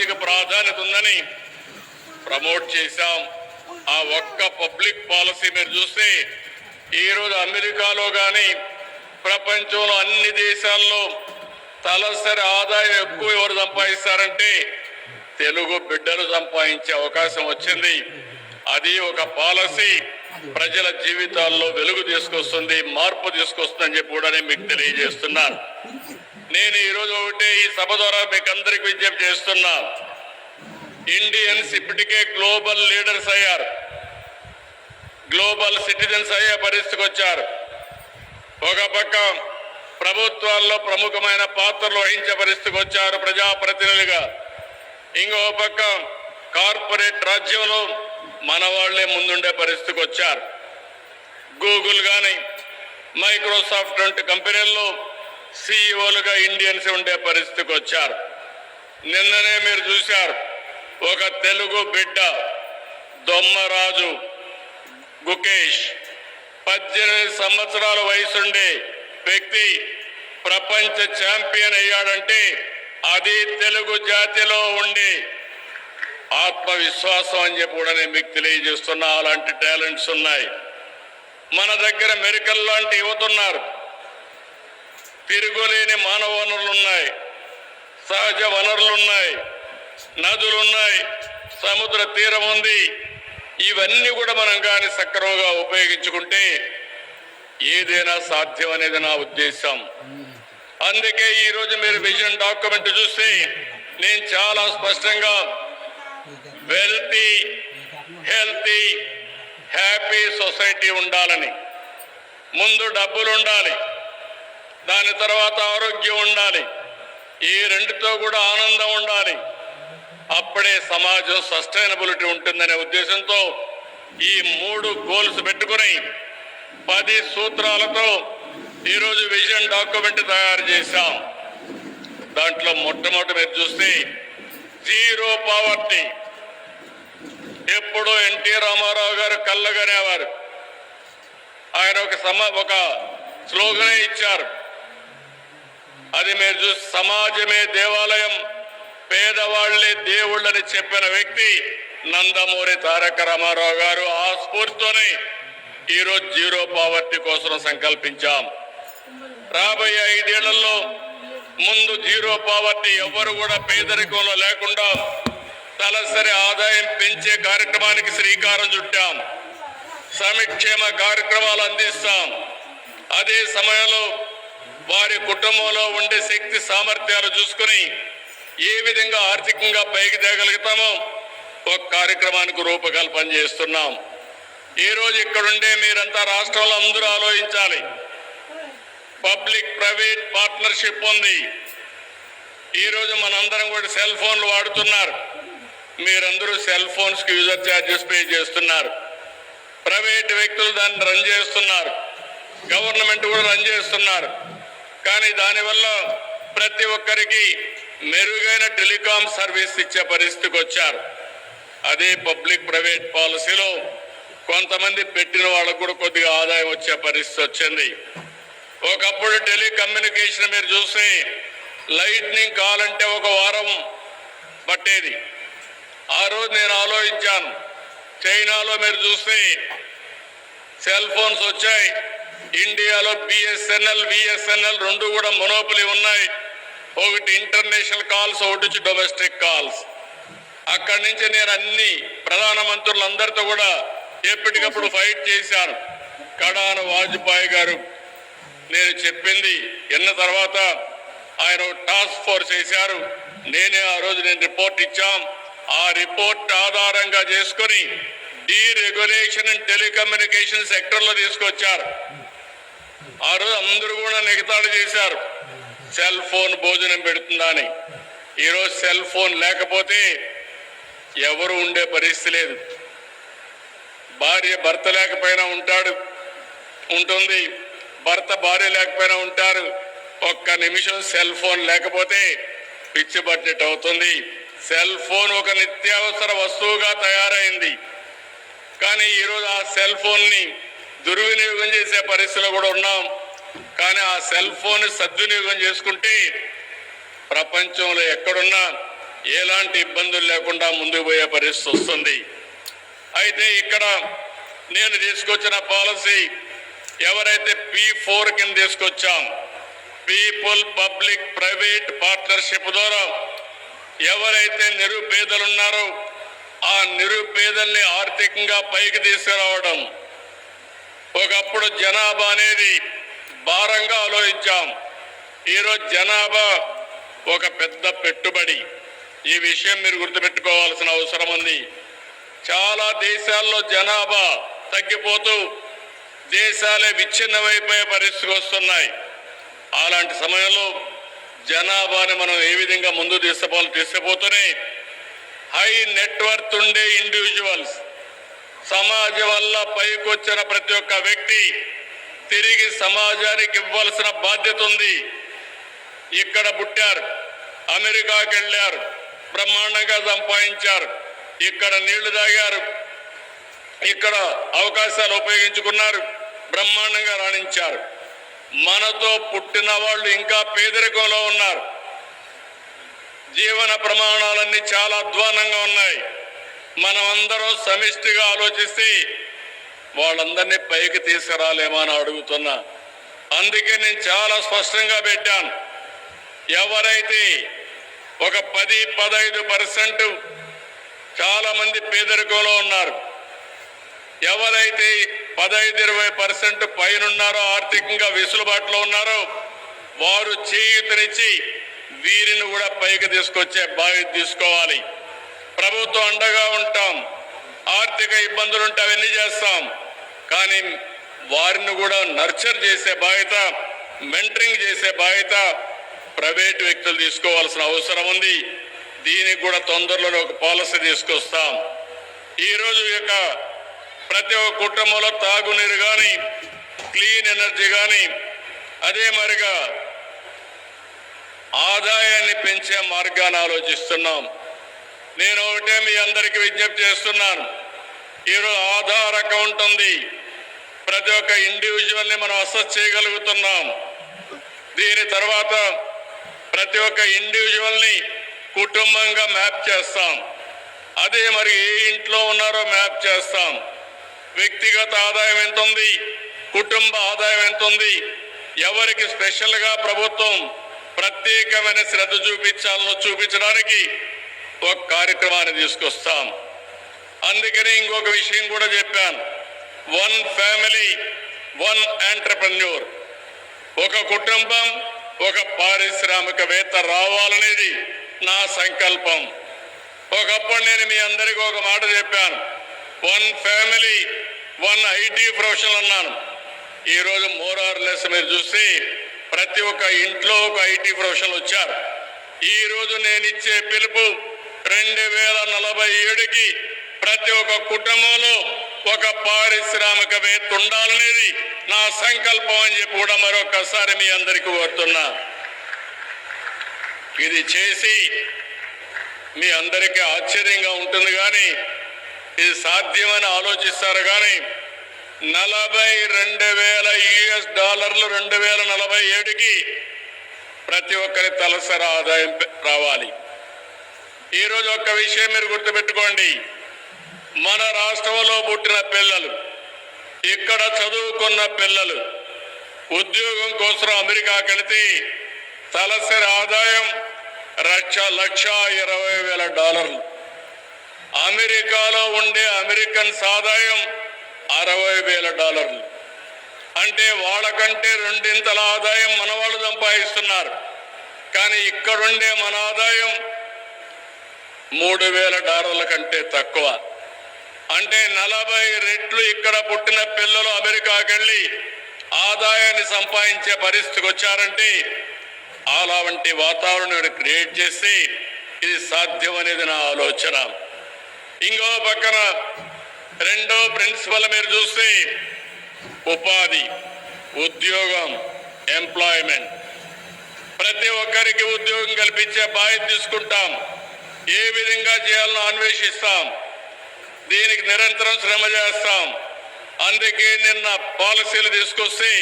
సామాజిక ప్రాధాన్యత ఉందని ప్రమోట్ చేశాం. ఆ ఒక్క పబ్లిక్ పాలసీ మీరు చూస్తే ఈరోజు అమెరికాలో కానీ ప్రపంచంలో అన్ని దేశాల్లో తలసరి ఆదాయం ఎక్కువ ఎవరు సంపాదిస్తారంటే తెలుగు బిడ్డలు సంపాదించే అవకాశం వచ్చింది. అది ఒక పాలసీ. ప్రజల జీవితాల్లో వెలుగు తీసుకొస్తుంది మార్పు తీసుకొస్తుందని చెప్పి కూడా నేను మీకు తెలియజేస్తున్నాను నేను ఈరోజు ఒకటే ఈ సభ ద్వారా మీకు అందరికి విజ్ఞప్తి చేస్తున్నా. ఇండియన్స్ ఇప్పటికే గ్లోబల్ లీడర్స్ అయ్యారు. గ్లోబల్ సిటిజన్స్ అయ్యే పరిస్థితికి వచ్చారు. ఒక పక్క ప్రభుత్వాల్లో ప్రముఖమైన పాత్రలు వహించే పరిస్థితికి వచ్చారు ప్రజాప్రతినిధులుగా. ఇంకో పక్క కార్పొరేట్ రాజ్యంలో మన వాళ్ళే ముందుండే పరిస్థితికి వచ్చారు. గూగుల్ కానీ మైక్రోసాఫ్ట్ వంటి కంపెనీల్లో సీఈఓలుగా ఇండియన్స్ ఉండే పరిస్థితికి వచ్చారు. నిన్ననే మీరు చూశారు ఒక తెలుగు బిడ్డ దొమ్మరాజు గుకేష్ పద్దెనిమిది సంవత్సరాల వయసుండే వ్యక్తి ప్రపంచ ఛాంపియన్ అయ్యాడంటే అది తెలుగు జాతిలో ఉండి ఆత్మవిశ్వాసం అని చెప్పి కూడా నేను మీకు తెలియజేస్తున్నా. అలాంటి టాలెంట్స్ ఉన్నాయి. మన దగ్గర మెరికల్ లాంటి యువతున్నారు. తిరుగులేని మానవ వనరులు ఉన్నాయి. సహజ వనరులు ఉన్నాయి. నదులు ఉన్నాయి. సముద్ర తీరం ఉంది. ఇవన్నీ కూడా మనం కానీ సక్రమంగా ఉపయోగించుకుంటే ఏదైనా సాధ్యం అనేది నా ఉద్దేశం. అందుకే ఈరోజు మీరు విజన్ డాక్యుమెంట్ చూస్తే నేను చాలా స్పష్టంగా వెల్తీ హెల్తీ హ్యాపీ సొసైటీ ఉండాలని. ముందు డబ్బులు ఉండాలి. దాని తర్వాత ఆరోగ్యం ఉండాలి. ఈ రెండితో కూడా ఆనందం ఉండాలి. అప్పుడే సమాజం సస్టైనబిలిటీ ఉంటుందనే ఉద్దేశంతో ఈ మూడు గోల్స్ పెట్టుకుని పది సూత్రాలతో ఈరోజు విజన్ డాక్యుమెంట్ తయారు చేశాం. దాంట్లో మొట్టమొదటి మీరు చూస్తే జీరో పావర్టీ. ఎప్పుడు ఎన్టీ రామారావు గారు కళ్ళగనేవారు. ఆయన ఒక సమ ఒక స్లోగనే ఇచ్చారు. అది మీరు చూసి సమాజమే దేవాలయం పేదవాళ్ళే దేవుళ్ళని చెప్పిన వ్యక్తి నందమూరి తారక రామారావు గారు. ఆ స్ఫూర్తితోనే ఈరోజు జీరో పావర్టీ కోసం సంకల్పించాం. రాబోయే ఐదేళ్ళలో ముందు జీరో పావర్టీ ఎవ్వరు కూడా పేదరికంలో లేకుండా తలసరి ఆదాయం పెంచే కార్యక్రమానికి శ్రీకారం చుట్టాం. సమక్షేమ కార్యక్రమాలు అందిస్తాం. అదే సమయంలో వారి కుటుంబంలో ఉండే శక్తి సామర్థ్యాలు చూసుకుని ఏ విధంగా ఆర్థికంగా పైకి తేగలుగుతామో ఒక కార్యక్రమానికి రూపకల్పన చేస్తున్నాం. ఈరోజు రోజు ఇక్కడుండే మీరంతా రాష్ట్రంలో అందరూ ఆలోచించాలి. పబ్లిక్ ప్రైవేట్ పార్ట్నర్షిప్ ఉంది. ఈరోజు మనందరం కూడా సెల్ ఫోన్లు వాడుతున్నారు. మీరందరూ సెల్ ఫోన్స్కి యూజర్ ఛార్జెస్ పే చేస్తున్నారు. ప్రైవేట్ వ్యక్తులు దాన్ని రన్ చేస్తున్నారు. గవర్నమెంట్ కూడా రన్ చేస్తున్నారు. కానీ దానివల్ల ప్రతి ఒక్కరికి మెరుగైన టెలికాం సర్వీస్ ఇచ్చే పరిస్థితికి వచ్చారు. అదే పబ్లిక్ ప్రైవేట్ పాలసీలో కొంతమంది పెట్టిన వాళ్ళకు కూడా కొద్దిగా ఆదాయం వచ్చే పరిస్థితి వచ్చింది. ఒకప్పుడు టెలికమ్యూనికేషన్ మీరు చూస్తే లైట్నింగ్ కాల్ అంటే ఒక వారం పట్టేది. ఆ రోజు నేను ఆలోచించాను. చైనాలో మీరు చూస్తే సెల్ ఫోన్స్ వచ్చాయి. ఇండియాలో బిఎస్ఎన్ఎల్ విఎస్ఎన్ఎల్ రెండు కూడా మొనోపులి ఉన్నాయి. ఒకటి ఇంటర్నేషనల్ కాల్స్ ఒకటి వచ్చి డొమెస్టిక్ కాల్స్. అక్కడి నుంచి నేను అన్ని ప్రధానమంత్రులందరితో కూడా ఎప్పటికప్పుడు ఫైట్ చేశాను. కడాన వాజ్పేయి గారు నేను చెప్పింది విన్న తర్వాత ఆయన టాస్క్ ఫోర్స్ వేశారు నేనే ఆ రోజు నేను రిపోర్ట్ ఇచ్చాం. ఆ రిపోర్ట్ ఆధారంగా చేసుకొని డీ రెగ్యులేషన్ అండ్ టెలికమ్యూనికేషన్ సెక్టర్లో తీసుకొచ్చారు. ఆ రోజు అందరూ కూడా నిగతాడు చేశారు. సెల్ ఫోన్ భోజనం పెడుతుందని ఈరోజు సెల్ ఫోన్ లేకపోతే ఎవరు ఉండే పరిస్థితి లేదు. భార్య భర్త లేకపోయినా ఉంటాడు ఉంటుంది. భర్త భార్య లేకపోయినా ఉంటారు. ఒక్క నిమిషం సెల్ ఫోన్ లేకపోతే పిచ్చి బడ్జెట్ అవుతుంది. సెల్ ఫోన్ ఒక నిత్యావసర వస్తువుగా తయారైంది. కానీ ఈరోజు ఆ సెల్ ఫోన్ని దుర్వినియోగం చేసే పరిస్థితిలో కూడా ఉన్నాం. కానీ ఆ సెల్ ఫోన్ సద్వినియోగం చేసుకుంటే ప్రపంచంలో ఎక్కడున్నా ఎలాంటి ఇబ్బందులు లేకుండా ముందుకు పోయే పరిస్థితి వస్తుంది. అయితే ఇక్కడ నేను తీసుకొచ్చిన పాలసీ ఎవరైతే పి ఫోర్ కింద తీసుకొచ్చాం పీపుల్ పబ్లిక్ ప్రైవేట్ పార్ట్నర్షిప్ ద్వారా ఎవరైతే నిరుపేదలు ఉన్నారో ఆ నిరుపేదల్ని ఆర్థికంగా పైకి తీసుకురావడం. ఒకప్పుడు జనాభా అనేది భారంగా ఆలోచించాం. ఈరోజు జనాభా ఒక పెద్ద పెట్టుబడి. ఈ విషయం మీరు గుర్తుపెట్టుకోవాల్సిన అవసరం ఉంది. చాలా దేశాల్లో జనాభా తగ్గిపోతూ దేశాలే విచ్ఛిన్నమైపోయే పరిస్థితికి వస్తున్నాయి. అలాంటి సమయంలో జనాభాని మనం ఏ విధంగా ముందు తీసుకుపోవాలి? తీసుకుపోతూనే హై నెట్వర్త్ ఉండే ఇండివిజువల్స్ సమాజం వల్ల పైకొచ్చిన ప్రతి ఒక్క వ్యక్తి తిరిగి సమాజానికి ఇవ్వాల్సిన బాధ్యత ఉంది. ఇక్కడ పుట్టారు అమెరికాకి వెళ్ళారు బ్రహ్మాండంగా సంపాదించారు ఇక్కడ నీళ్ళు తాగారు ఇక్కడ అవకాశాలు ఉపయోగించుకున్నారు. బ్రహ్మాండంగా రాణించారు. మనతో పుట్టిన వాళ్ళు ఇంకా పేదరికంలో ఉన్నారు. జీవన ప్రమాణాలన్నీ చాలా అధ్వానంగా ఉన్నాయి. మనమందరం సమిష్టిగా ఆలోచిస్తే వాళ్ళందరినీ పైకి తీసుకురాలేమో అని అడుగుతున్నా. అందుకే నేను చాలా స్పష్టంగా పెట్టాను. ఎవరైతే ఒక పది పదహైదు పర్సెంట్ చాలామంది పేదరికంలో ఉన్నారు. ఎవరైతే పదహైదు ఇరవై పర్సెంట్ పైన ఉన్నారో ఆర్థికంగా వెసులుబాటులో ఉన్నారో. వారు చేయూతనిచ్చి వీరిని కూడా పైకి తీసుకొచ్చే బాధ్యత తీసుకోవాలి. ప్రభుత్వం అండగా ఉంటాం. ఆర్థిక ఇబ్బందులు ఉంటే అవన్నీ చేస్తాం. కానీ వారిని కూడా నర్చర్ చేసే బాధ్యత మెంటరింగ్ చేసే బాధ్యత ప్రైవేట్ వ్యక్తులు తీసుకోవాల్సిన అవసరం ఉంది. దీనికి కూడా తొందరలో ఒక పాలసీ తీసుకొస్తాం. ఈరోజు యొక్క ప్రతి ఒక్క కుటుంబంలో తాగునీరు కానీ క్లీన్ ఎనర్జీ కానీ అదే మరిగా ఆదాయాన్ని పెంచే మార్గాన్ని ఆలోచిస్తున్నాం. నేను ఒకటే మీ అందరికీ విజ్ఞప్తి చేస్తున్నాను. ఈరోజు ఆధార్ అకౌంట్ ఉంది. ప్రతి ఒక్క ఇండివిజువల్ని మనం అసెస్ చేయగలుగుతున్నాం. దీని తర్వాత ప్రతి ఒక్క ఇండివిజువల్ని కుటుంబంగా మ్యాప్ చేస్తాం. అదే మరి ఏ ఇంట్లో ఉన్నారో మ్యాప్ చేస్తాం. వ్యక్తిగత ఆదాయం ఎంత ఉంది కుటుంబ ఆదాయం ఎంత ఉంది ఎవరికి స్పెషల్గా ప్రభుత్వం ప్రత్యేకమైన శ్రద్ధ చూపించాలనో చూపించడానికి ఒక కార్యక్రమాన్ని తీసుకొస్తాం. అందుకని ఇంకొక విషయం కూడా చెప్పాను. వన్ ఫ్యామిలీ వన్ ఎంటర్ప్రెన్యూర్ ఒక కుటుంబం ఒక పారిశ్రామికవేత్త రావాలనేది నా సంకల్పం. ఒకప్పుడు నేను మీ అందరికీ ఒక మాట చెప్పాను. One family one IT professional అన్నాను. ఈరోజు మోర్ ఆర్ లెస్ మీరు చూస్తే ప్రతి ఒక్క ఇంట్లో ఒక ఐటీ ప్రొఫెషనల్ వచ్చారు. ఈరోజు నేను ఇచ్చే పిలుపు రెండు వేల నలభై ఏడుకి ప్రతి ఒక్క కుటుంబంలో ఒక పారిశ్రామికవేత్త ఉండాలనేది నా సంకల్పం అని చెప్పి కూడా మరొకసారి మీ అందరికీ కోరుతున్నా. ఇది చేసి మీ అందరికీ ఆశ్చర్యంగా ఉంటుంది కానీ ఇది సాధ్యమని ఆలోచిస్తారు కానీ నలభై రెండు వేల యుఎస్ డాలర్లు రెండు వేల నలభై ఏడుకి ప్రతి ఒక్కరి తలసరి ఆదాయం రావాలి. ఈరోజు ఒక్క విషయం మీరు గుర్తుపెట్టుకోండి. మన రాష్ట్రంలో పుట్టిన పిల్లలు ఇక్కడ చదువుకున్న పిల్లలు ఉద్యోగం కోసం అమెరికాకి వెళితే తలసరి ఆదాయం లక్ష లక్ష ఇరవై వేల డాలర్లు. అమెరికాలో ఉండే అమెరికన్స్ ఆదాయం అరవై వేల డాలర్లు. అంటే వాళ్ళకంటే రెండింతల ఆదాయం మన వాళ్ళు సంపాదిస్తున్నారు. కానీ ఇక్కడుండే మన ఆదాయం మూడు వేల డాలర్ల కంటే తక్కువ. అంటే నలభై రెట్లు ఇక్కడ పుట్టిన పిల్లలు అమెరికాకి వెళ్ళి ఆదాయాన్ని సంపాదించే పరిస్థితికి వచ్చారంటే అలాంటి వాతావరణం క్రియేట్ చేసి ఇది సాధ్యం అనేది నా ఆలోచన. ఇంకో పక్కన రెండో ప్రిన్సిపల్ మీరు చూస్తే ఉపాధి ఉద్యోగం ఎంప్లాయ్మెంట్ ప్రతి ఒక్కరికి ఉద్యోగం కల్పించే బాధ్యత తీసుకుంటాం. ఏ విధంగా చేయాలనో అన్వేషిస్తాం. దీనికి నిరంతరం శ్రమ చేస్తాం. అందుకే నిన్న పాలసీలు తీసుకొస్తే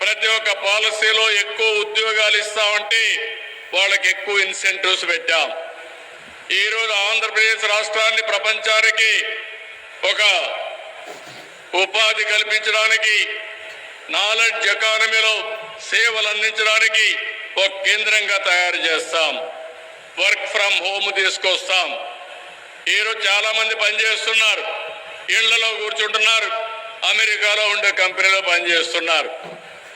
ప్రతి ఒక్క పాలసీలో ఎక్కువ ఉద్యోగాలు ఇస్తామంటే వాళ్ళకి ఎక్కువ ఇన్సెంటివ్స్ పెట్టాం. ఈరోజు ఆంధ్రప్రదేశ్ రాష్ట్రాన్ని ప్రపంచానికి ఒక ఉపాధి కల్పించడానికి నాలెడ్జ్ ఎకానమీలో సేవలు అందించడానికి ఒక కేంద్రంగా తయారు చేస్తాం. వర్క్ ఫ్రమ్ హోమ్ తీసుకొస్తాం. ఈరోజు చాలామంది పనిచేస్తున్నారు. ఇళ్ళలో కూర్చుంటున్నారు. అమెరికాలో ఉండే కంపెనీలో పనిచేస్తున్నారు.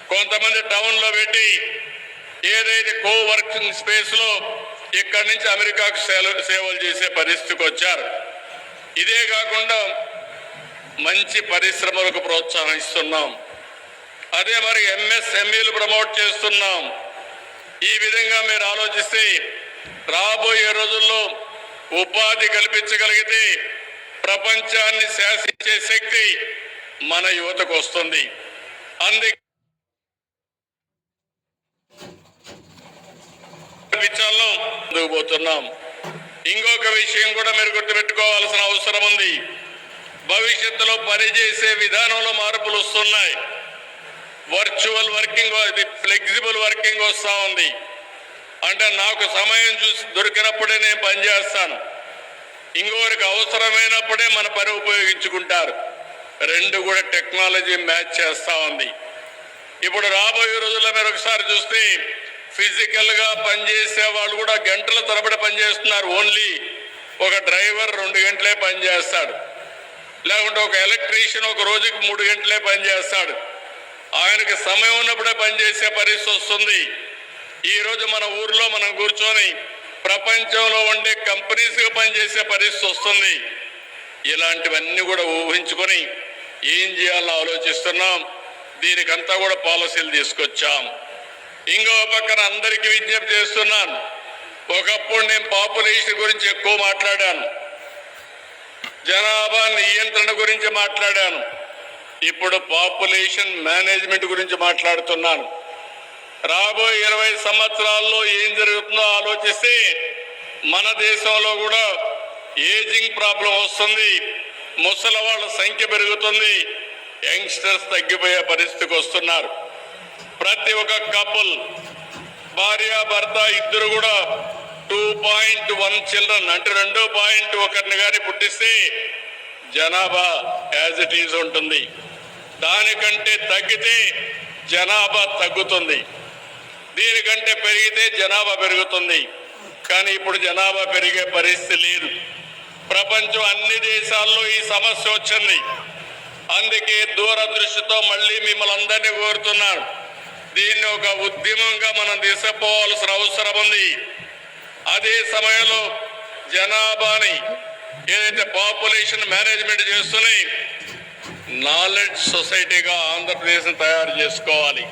కొంతమంది టౌన్లో పెట్టి ఏదైతే కో వర్కింగ్ ఇక్కడి నుంచి అమెరికాకు సేవ- సేవలు చేసే పరిస్థితికి వచ్చారు. ఇదే కాకుండా మంచి పరిశ్రమలకు ప్రోత్సాహం ఇస్తున్నాం. అదే మరి ఎంఎస్ఎంఈలు ప్రమోట్ చేస్తున్నాం. ఈ విధంగా మీరు ఆలోచిస్తే రాబోయే రోజుల్లో ఉపాధి కల్పించగలిగితే ప్రపంచాన్ని శాసించే శక్తి మన యువతకు వస్తుంది. అందుకే విషయాల్లో ముందుకు పోతున్నాం. ఇంకొక విషయం కూడా మీరు గుర్తుపెట్టుకోవాల్సిన అవసరం ఉంది. భవిష్యత్తులో పనిచేసే విధానంలో మార్పులు వస్తున్నాయి. వర్చువల్ వర్కింగ్ ఇది ఫ్లెక్సిబుల్ వర్కింగ్ వస్తూ ఉంది. అంటే నాకు సమయం చూసి దొరికినప్పుడే నేను పని చేస్తాను. ఇంకొకరికి అవసరమైనప్పుడే మన పని ఉపయోగించుకుంటారు. రెండు కూడా టెక్నాలజీ మ్యాచ్ చేస్తూ ఉంది. ఇప్పుడు రాబోయే రోజుల్లో మీరు ఒకసారి చూస్తే ఫిజికల్గా పనిచేసే వాళ్ళు కూడా గంటల తరబడి పనిచేస్తున్నారు. ఓన్లీ ఒక డ్రైవర్ రెండు గంటలే పనిచేస్తాడు. లేకుంటే ఒక ఎలక్ట్రీషియన్ ఒక రోజుకి మూడు గంటలే పనిచేస్తాడు. ఆయనకి సమయం ఉన్నప్పుడే పనిచేసే పరిస్థితి వస్తుంది. ఈరోజు మన ఊర్లో మనం కూర్చొని ప్రపంచంలో ఉండే కంపెనీస్గా పనిచేసే పరిస్థితి వస్తుంది. ఇలాంటివన్నీ కూడా ఊహించుకొని ఏం చేయాలని ఆలోచిస్తున్నాం. దీనికంతా కూడా పాలసీలు తీసుకొచ్చాం. ఇంకో పక్కన అందరికీ విజ్ఞప్తి చేస్తున్నాను. ఒకప్పుడు నేను పాపులేషన్ గురించి ఎక్కువ మాట్లాడాను. జనాభా నియంత్రణ గురించి మాట్లాడాను. ఇప్పుడు పాపులేషన్ మేనేజ్మెంట్ గురించి మాట్లాడుతున్నాను. రాబోయే ఇరవై సంవత్సరాల్లో ఏం జరుగుతుందో ఆలోచిస్తే మన దేశంలో కూడా ఏజింగ్ ప్రాబ్లం వస్తుంది. ముసలి వాళ్ళ సంఖ్య పెరుగుతుంది. యంగ్స్టర్స్ తగ్గిపోయే పరిస్థితికి వస్తున్నారు. ప్రతి ఒక్క కపుల్ భార్య భర్త ఇద్దరు కూడా టూ పాయింట్ వన్ చిల్డ్రన్ అంటే రెండు పాయింట్ ఒకరిని కానీ పుట్టిస్తే జనాభా యాజ్ ఇట్ ఈజ్ ఉంటుంది. దానికంటే తగ్గితే జనాభా తగ్గుతుంది. దీనికంటే పెరిగితే జనాభా పెరుగుతుంది. కానీ ఇప్పుడు జనాభా పెరిగే పరిస్థితి లేదు. ప్రపంచం అన్ని దేశాల్లో ఈ సమస్య వచ్చింది. అందుకే దూరదృష్టితో మళ్ళీ మిమ్మల్ని అందరినీ కోరుతున్నాను. దీన్ని ఒక ఉద్యమంగా మనం తీసుకుపోవాల్సిన అవసరం ఉంది. అదే సమయంలో జనాభాని ఏదైతే పాపులేషన్ మేనేజ్మెంట్ చేస్తూనే నాలెడ్జ్ సొసైటీగా ఆంధ్రప్రదేశ్ని తయారు చేసుకోవాలి.